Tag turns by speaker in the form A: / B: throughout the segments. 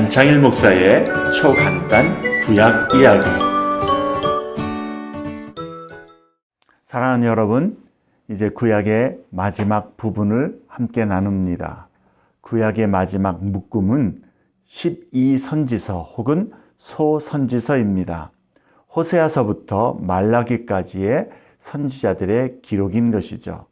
A: 안창일 목사의 초간단 구약 이야기. 사랑하는 여러분, 이제 구약의 마지막 부분을 함께 나눕니다. 구약의 마지막 묶음은 12선지서 혹은 소선지서입니다. 호세아서부터 말라기까지의 선지자들의 기록인 것이죠.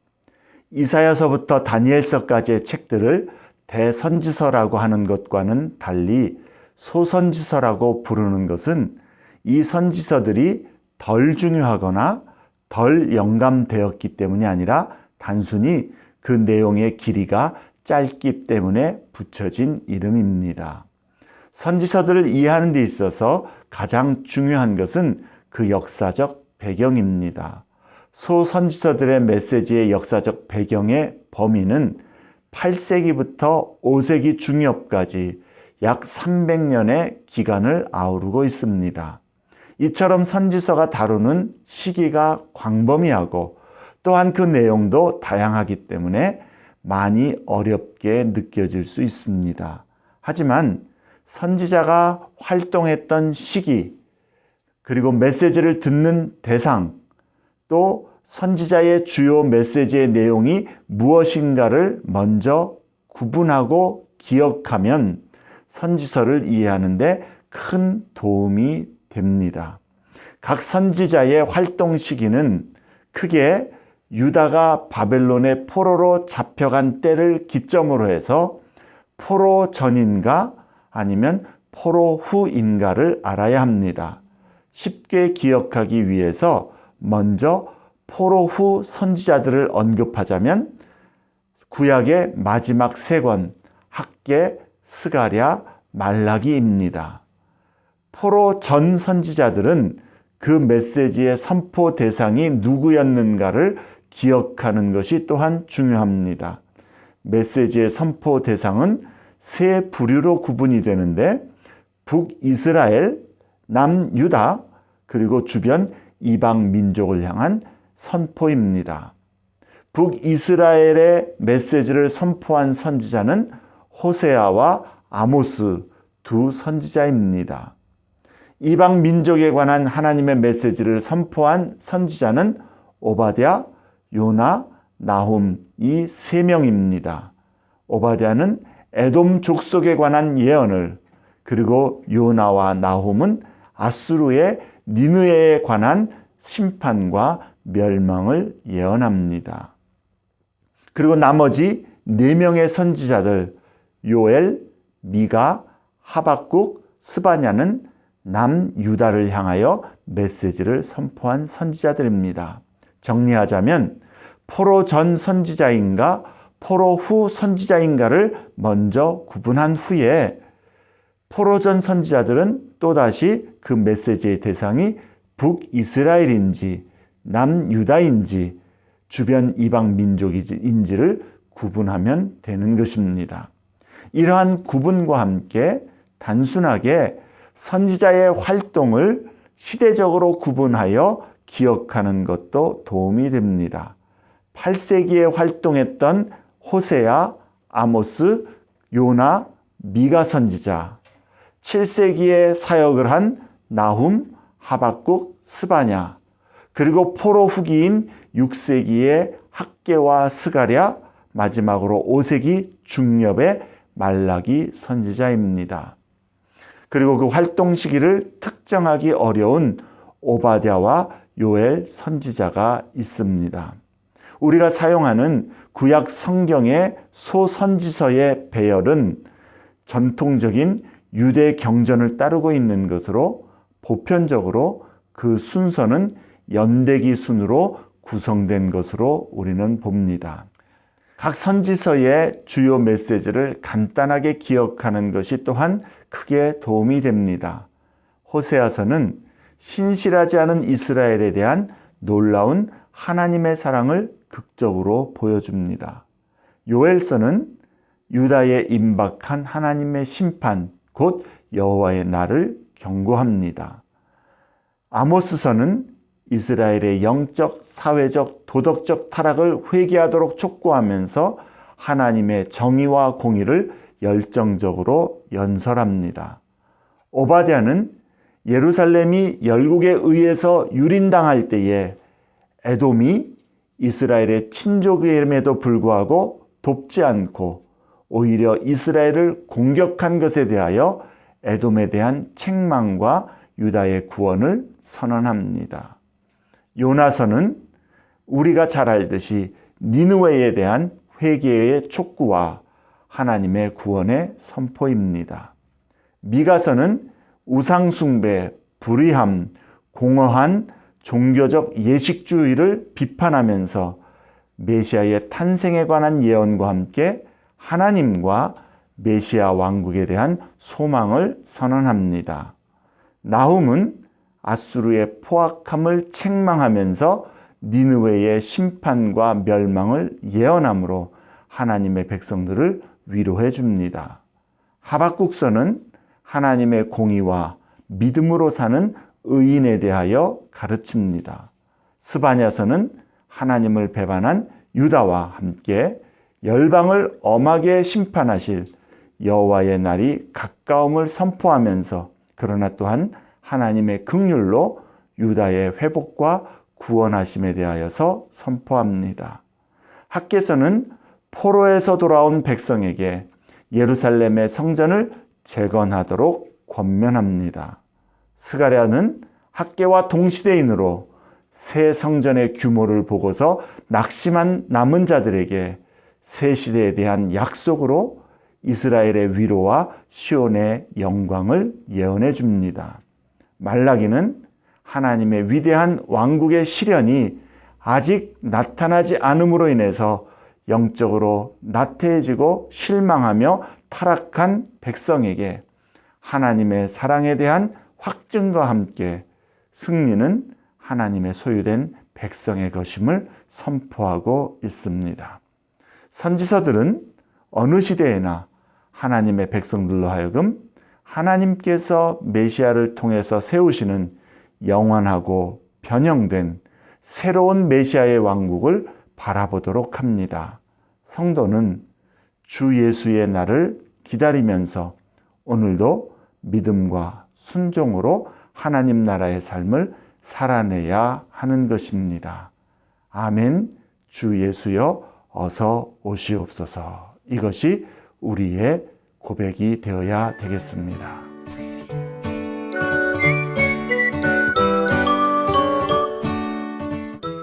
A: 이사야서부터 다니엘서까지의 책들을 대선지서라고 하는 것과는 달리 소선지서라고 부르는 것은 이 선지서들이 덜 중요하거나 덜 영감되었기 때문이 아니라 단순히 그 내용의 길이가 짧기 때문에 붙여진 이름입니다. 선지서들을 이해하는 데 있어서 가장 중요한 것은 그 역사적 배경입니다. 소선지서들의 메시지의 역사적 배경의 범위는 8세기부터 5세기 중엽까지 약 300년의 기간을 아우르고 있습니다. 이처럼 선지서가 다루는 시기가 광범위하고 또한 그 내용도 다양하기 때문에 많이 어렵게 느껴질 수 있습니다. 하지만 선지자가 활동했던 시기, 그리고 메시지를 듣는 대상, 또 선지자의 주요 메시지의 내용이 무엇인가를 먼저 구분하고 기억하면 선지서를 이해하는데 큰 도움이 됩니다. 각 선지자의 활동 시기는 크게 유다가 바벨론의 포로로 잡혀간 때를 기점으로 해서 포로 전인가 아니면 포로 후인가를 알아야 합니다. 쉽게 기억하기 위해서 먼저 포로 후 선지자들을 언급하자면 구약의 마지막 세 권 학계, 스가랴, 말라기입니다. 포로 전 선지자들은 그 메시지의 선포 대상이 누구였는가를 기억하는 것이 또한 중요합니다. 메시지의 선포 대상은 세 부류로 구분이 되는데 북이스라엘, 남유다, 그리고 주변 이방 민족을 향한 선포입니다. 북이스라엘의 메시지를 선포한 선지자는 호세아와 아모스 두 선지자입니다. 이방 민족에 관한 하나님의 메시지를 선포한 선지자는 오바댜, 요나, 나훔 이세 명입니다. 오바댜는 에돔 족속에 관한 예언을 그리고 요나와 나훔은 아수르의 니느에 관한 심판과 멸망을 예언합니다. 그리고 나머지 네 명의 선지자들 요엘, 미가, 하박국, 스바냐는 남유다를 향하여 메시지를 선포한 선지자들입니다. 정리하자면 포로 전 선지자인가 포로 후 선지자인가를 먼저 구분한 후에 포로 전 선지자들은 또다시 그 메시지의 대상이 북이스라엘인지 남유다인지 주변 이방 민족인지를 구분하면 되는 것입니다. 이러한 구분과 함께 단순하게 선지자의 활동을 시대적으로 구분하여 기억하는 것도 도움이 됩니다. 8세기에 활동했던 호세야, 아모스, 요나, 미가 선지자, 7세기에 사역을 한 나훔, 하박국, 스바냐, 그리고 포로 후기인 6세기의 학계와 스가랴, 마지막으로 5세기 중엽의 말라기 선지자입니다. 그리고 그 활동 시기를 특정하기 어려운 오바댜와 요엘 선지자가 있습니다. 우리가 사용하는 구약 성경의 소선지서의 배열은 전통적인 유대 경전을 따르고 있는 것으로 보편적으로 그 순서는 연대기 순으로 구성된 것으로 우리는 봅니다. 각 선지서의 주요 메시지를 간단하게 기억하는 것이 또한 크게 도움이 됩니다. 호세아서는 신실하지 않은 이스라엘에 대한 놀라운 하나님의 사랑을 극적으로 보여줍니다. 요엘서는 유다에 임박한 하나님의 심판, 곧 여호와의 날을 경고합니다. 아모스서는 이스라엘의 영적, 사회적, 도덕적 타락을 회개하도록 촉구하면서 하나님의 정의와 공의를 열정적으로 연설합니다. 오바댜는 예루살렘이 열국에 의해서 유린당할 때에 에돔이 이스라엘의 친족임에도 불구하고 돕지 않고 오히려 이스라엘을 공격한 것에 대하여 에돔에 대한 책망과 유다의 구원을 선언합니다. 요나서는 우리가 잘 알듯이 니느웨에 대한 회개의 촉구와 하나님의 구원의 선포입니다. 미가서는 우상숭배, 불의함, 공허한 종교적 예식주의를 비판하면서 메시아의 탄생에 관한 예언과 함께 하나님과 메시아 왕국에 대한 소망을 선언합니다. 나훔은 아수르의 포악함을 책망하면서 니느웨의 심판과 멸망을 예언함으로 하나님의 백성들을 위로해 줍니다. 하박국서는 하나님의 공의와 믿음으로 사는 의인에 대하여 가르칩니다. 스바냐서는 하나님을 배반한 유다와 함께 열방을 엄하게 심판하실 여호와의 날이 가까움을 선포하면서 그러나 또한 하나님의 극률로 유다의 회복과 구원하심에 대하여서 선포합니다. 학계서는 포로에서 돌아온 백성에게 예루살렘의 성전을 재건하도록 권면합니다. 스가랴는 학계와 동시대인으로 새 성전의 규모를 보고서 낙심한 남은 자들에게 새 시대에 대한 약속으로 이스라엘의 위로와 시온의 영광을 예언해 줍니다. 말라기는 하나님의 위대한 왕국의 실현이 아직 나타나지 않음으로 인해서 영적으로 나태해지고 실망하며 타락한 백성에게 하나님의 사랑에 대한 확증과 함께 승리는 하나님의 소유된 백성의 것임을 선포하고 있습니다. 선지서들은 어느 시대에나 하나님의 백성들로 하여금 하나님께서 메시아를 통해서 세우시는 영원하고 변형된 새로운 메시아의 왕국을 바라보도록 합니다. 성도는 주 예수의 날을 기다리면서 오늘도 믿음과 순종으로 하나님 나라의 삶을 살아내야 하는 것입니다. 아멘. 주 예수여 어서 오시옵소서. 이것이 우리의 고백이 되어야 되겠습니다.